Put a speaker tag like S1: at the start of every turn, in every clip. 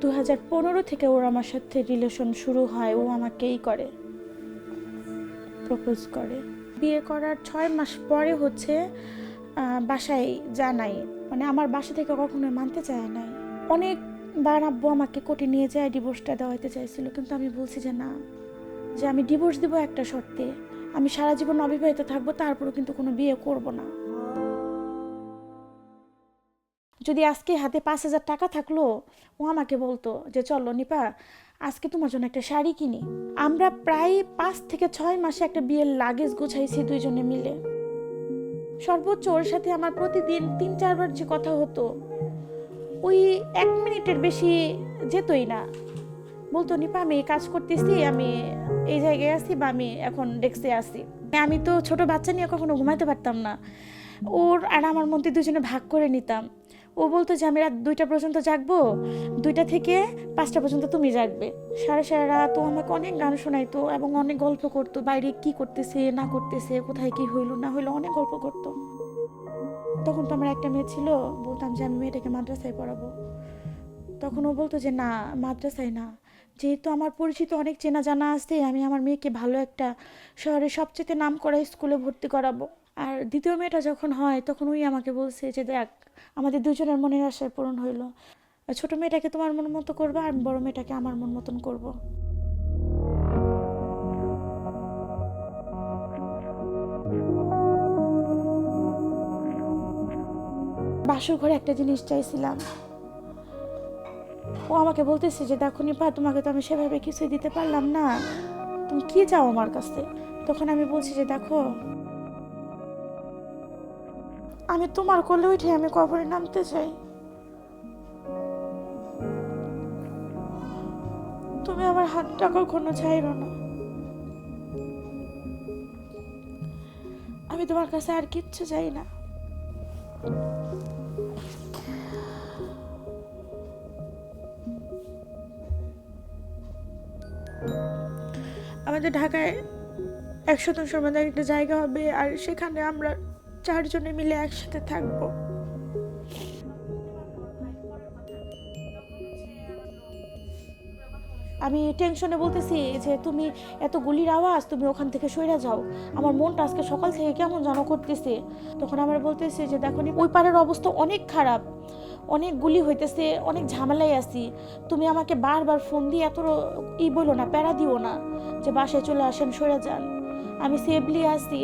S1: দু হাজার পনেরো থেকে ওর আমার সাথে রিলেশন শুরু হয়। ও আমাকেই করে। প্রপোজ করে। বিয়ে করার ছয় মাস পরে হচ্ছে বাসায় জানাই মানে আমার বাসা থেকে কখনো মানতে চায় নাই। অনেকবার আব্বু আমাকে কোর্টে নিয়ে যায় ডিভোর্সটা দেওয়াইতে চাইছিল। কিন্তু আমি বলছি যে না, যে আমি ডিভোর্স দিব একটা শর্তে। আমি সারা জীবন অবিবাহিত থাকব, তারপরেও কিন্তু কোনো বিয়ে করব না। যদি আজকে হাতে পাঁচ হাজার টাকা থাকল, ও আমাকে বলতো যে, চলো নিপা, আজকে তোমার জন্য একটা শাড়ি কিনি। আমরা প্রায় পাঁচ থেকে ছয় মাসে একটা বিয়ের লাগেজ গুছাইছি দুইজনে মিলে। সর্বোচ্চ ওর সাথে আমার প্রতিদিন তিন চারবার যে কথা হতো, ওই এক মিনিটের বেশি যেতই না। বলতো, নিপা, আমি কাজ করতেছি, আমি এই জায়গায় আছি বা আমি এখন ডেস্কে আছি। আমি তো ছোট বাচ্চা নিয়ে কখনো ঘুমাইতে পারতাম না। ওর আর আমার মধ্যে দুজনে ভাগ করে নিতাম। ও বলতো যে, আমি রাত দুইটা পর্যন্ত জাগবো। দুইটা থেকে পাঁচটা পর্যন্ত তুমি জাগবে। সারা সারা রাত ও আমাকে অনেক গান শোনাইতো এবং অনেক গল্প করতো, বাইরে কি করতেছে, না করতেছে, কোথায় কি হইল, না হইল অনেক গল্প করতো। তখন তো আমার একটা মেয়ে ছিল, বলতাম যে, আমি মেয়েটাকে মাদ্রাসায় পড়াবো। তখন ও বলতো যে, না, মাদ্রাসায় না। যেহেতু আমার পরিচিত অনেক চেনা জানা আছে, আমি আমার মেয়েকে ভালো একটা শহরের সবচেয়ে নাম করা স্কুলে ভর্তি করাবো। আর দ্বিতীয় মেয়েটা যখন হয়, তখন ওই আমাকে বলছে যে, দেখ, আমাদের দুজনের মনের আশায় পূরণ হইল। ছোট মেয়েটাকে তোমার মন মতো করব আর বড় মেয়েটাকে আমার মন মতন করব। বাসুর ঘরে একটা জিনিস চাইছিলাম। ও আমাকে বলতেছে যে, দেখো নিপা, তোমাকে তো আমি সেভাবে কিছুই দিতে পারলাম না। তুমি কি চাও আমার কাছে? তখন আমি বলছি যে, দেখো আমি তোমার কোলে উঠে আমি কবরে নামতে চাই। তুমি আমার হাতটা কখনো ছাইরো না। আমি তোমার কাছে আর কিচ্ছু চাই না। আমাদের ঢাকায় একশো সমাধান একটা জায়গা হবে আর সেখানে আমরা চারজনে মিলে একসাথে থাকব। আমি টেনশনে বলতেছি যে, তুমি এত গুলির আওয়াজ, তুমি ওখান থেকে সইরা যাও। আমার মনটা আজকে সকাল থেকে কেমন যেন করতেছে। তখন আমার বলতেছে যে, দেখো ওই পাড়ের অবস্থা অনেক খারাপ। অনেক গুলি হইতেছে, অনেক ঝামেলায় আছি। তুমি আমাকে বারবার ফোন দিয়ে এত ই বলো না, প্যারা দিও না যে, বাসায় চলে আসেন সরে যান। আমি সেফলি আছি।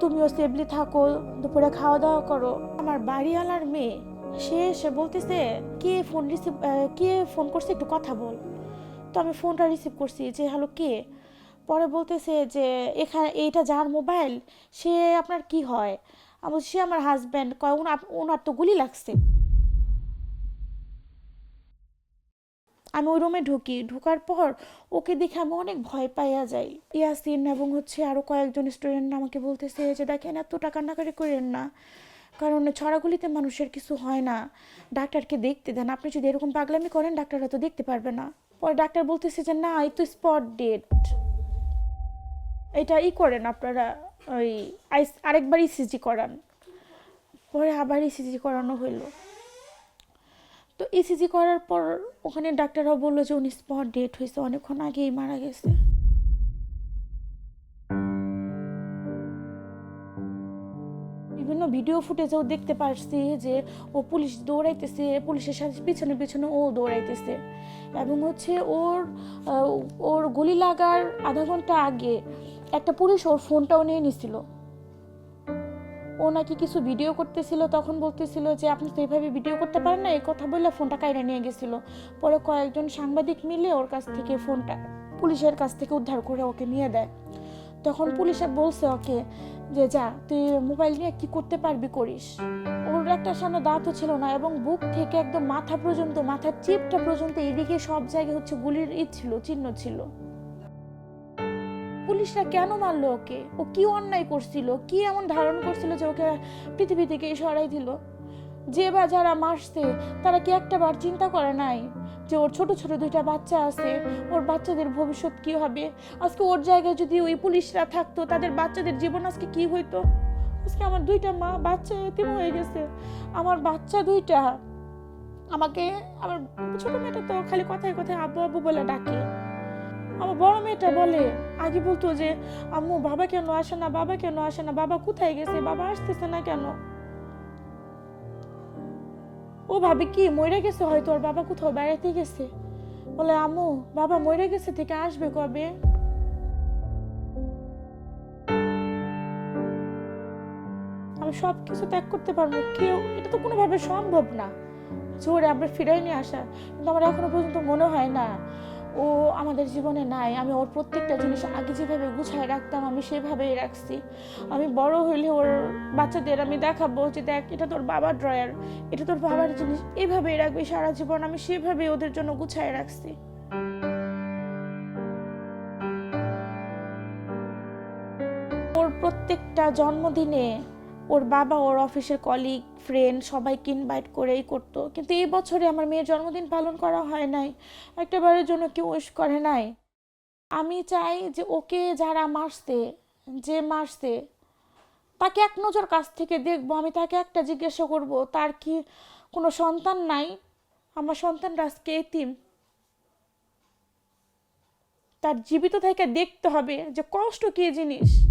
S1: তুমিও সেফলি থাকো, দুপুরে খাওয়া দাওয়া করো। আমার বাড়িওয়ালার মেয়ে, সে এসে বলতেছে, কে ফোন রিসিভ কে ফোন করছে একটু কথা বল। তো আমি ফোনটা রিসিভ করছি যে, হ্যালো, কে? পরে বলতেছে যে এখানে এইটা যার মোবাইল সে আপনার কি হয়? আমি সে আমার হাজব্যান্ড কয় ওনার ওনার তো গুলি লাগছে। আমি ওই রুমে ঢুকি। ঢোকার পর ওকে দেখে আমি অনেক ভয় পাইয়া যাই। ইয়াসিন এবং হচ্ছে আরও কয়েকজন স্টুডেন্ট আমাকে বলতেছে যে, দেখেন, এত এতটা কান্নাকাটি করেন না। কারণ ছড়াগুলিতে মানুষের কিছু হয় না। ডাক্তারকে দেখতে দেন। আপনি যদি এরকম পাগলামি করেন ডাক্তাররা তো দেখতে পারবে না। পরে ডাক্তার বলতেছে যে, না, এই তো স্পট ডেট এটা ই করেন আপনারা, ওই আরেকবার ইসিজি করান। পরে আবার ইসিজি করানো হইল। তো ইসিজি করার পর ওখানে ডাক্তাররাও বলল যে উনি স্পট ডেট হয়েছে, অনেকক্ষণ আগেই মারা গেছে। বিভিন্ন ভিডিও ফুটেজেও দেখতে পারছি যে ও পুলিশ দৌড়াইতেছে, পুলিশের সাথে পিছনে পিছনে ও দৌড়াইতেছে। এবং হচ্ছে ওর ওর গুলি লাগার আধা ঘণ্টা আগে একটা পুলিশ ওর ফোনটাও নিয়ে নিছিল। ও নাকি কিছু ভিডিও করতেছিল, তখন বলতেছিল যে, আপনি তো এইভাবে ভিডিও করতে পারেন না, এই কথা বললে ফোনটা কাইরা নিয়ে গেছিল। পরে কয়েকজন সাংবাদিক মিলে ওর কাছ থেকে ফোনটা পুলিশের কাছ থেকে উদ্ধার করে ওকে নিয়ে দেয়। তখন পুলিশে বলছে ওকে যে, যা, তুই মোবাইল নিয়ে কি করতে পারবি করিস? ওর একটা সামনে দাঁতও ছিল না এবং বুক থেকে একদম মাথা পর্যন্ত, মাথার চিপটা পর্যন্ত এদিকে সব জায়গায় হচ্ছে গুলির ই ছিল, চিহ্ন ছিল। পুলিশরা কেন মারলো ওকে? ও কি অন্যায় করছিল? কি এমন ধারণ করছিল যে ওকে পৃথিবী থেকে সরাই দিল? যে বা যারা মারছে, তারা কি একটা বার চিন্তা করে নাই যে ওর ছোট ছোট দুইটা বাচ্চা আছে, ওর বাচ্চাদের ভবিষ্যৎ কি হবে? আজকে ওর জায়গায় যদি ওই পুলিশরা থাকতো, তাদের বাচ্চাদের জীবন আজকে কি হইতো? আজকে আমার দুইটা মা বাচ্চা এতিম হয়ে গেছে। আমার বাচ্চা দুইটা, আমাকে, আমার ছোট মেয়েটা তো খালি কথায় কথায় আব্বু আব্বু বলে ডাকে। আমার বড় মেয়েটা বলে, আগে বলতো যে, আম্মু, বাবা কেন আসে না? বাবা কেন আসে না? বাবা কোথায় গেছে? বাবা আসতেছে না কেন? ও ভাবে কি মরে গেছে হয়তো ওর বাবা কোথাও বেড়াতে গেছে। বলে, আম্মু, বাবা মরে গেছে থেকে আসবে কবে? আমি সব কিছু ত্যাগ করতে পারব, কেউ, এটা তো কোনোভাবে সম্ভব না। জোরে আবার ফিরাই নিয়ে আসা কিন্তু আমার এখনও পর্যন্ত মনে হয় না। ও আমাদের জীবনে নাই, আমি ওর প্রত্যেকটা জিনিস আগে যেভাবে গুছায় রাখতাম, আমি সেভাবেই রাখছি। আমি বড় হইলে ওর বাচ্চাদের আমি দেখাবো যে দেখ, এটা তোর বাবার ড্রয়ার, এটা তোর বাবার জিনিস, এভাবেই রাখবি সারা জীবন, আমি সেভাবেই ওদের জন্য গুছায় রাখছি। ওর প্রত্যেকটা জন্মদিনে ওর বাবা, ওর অফিসের কলিগ ফ্রেন্ড সবাইকে ইনভাইট করেই করতো। কিন্তু এই বছরে আমার মেয়ের জন্মদিন পালন করা হয় নাই। একটা বারের জন্য কেউ উইশ করে নাই। আমি চাই যে ওকে যারা মারছে, যে মারছে, তাকে এক নজর কাছ থেকে দেখব। আমি তাকে একটা জিজ্ঞাসা করব, তার কি কোনো সন্তান নাই? আমার সন্তানরা আজকে এতিম। তার জীবিত থেকে দেখতে হবে যে কষ্ট কি জিনিস।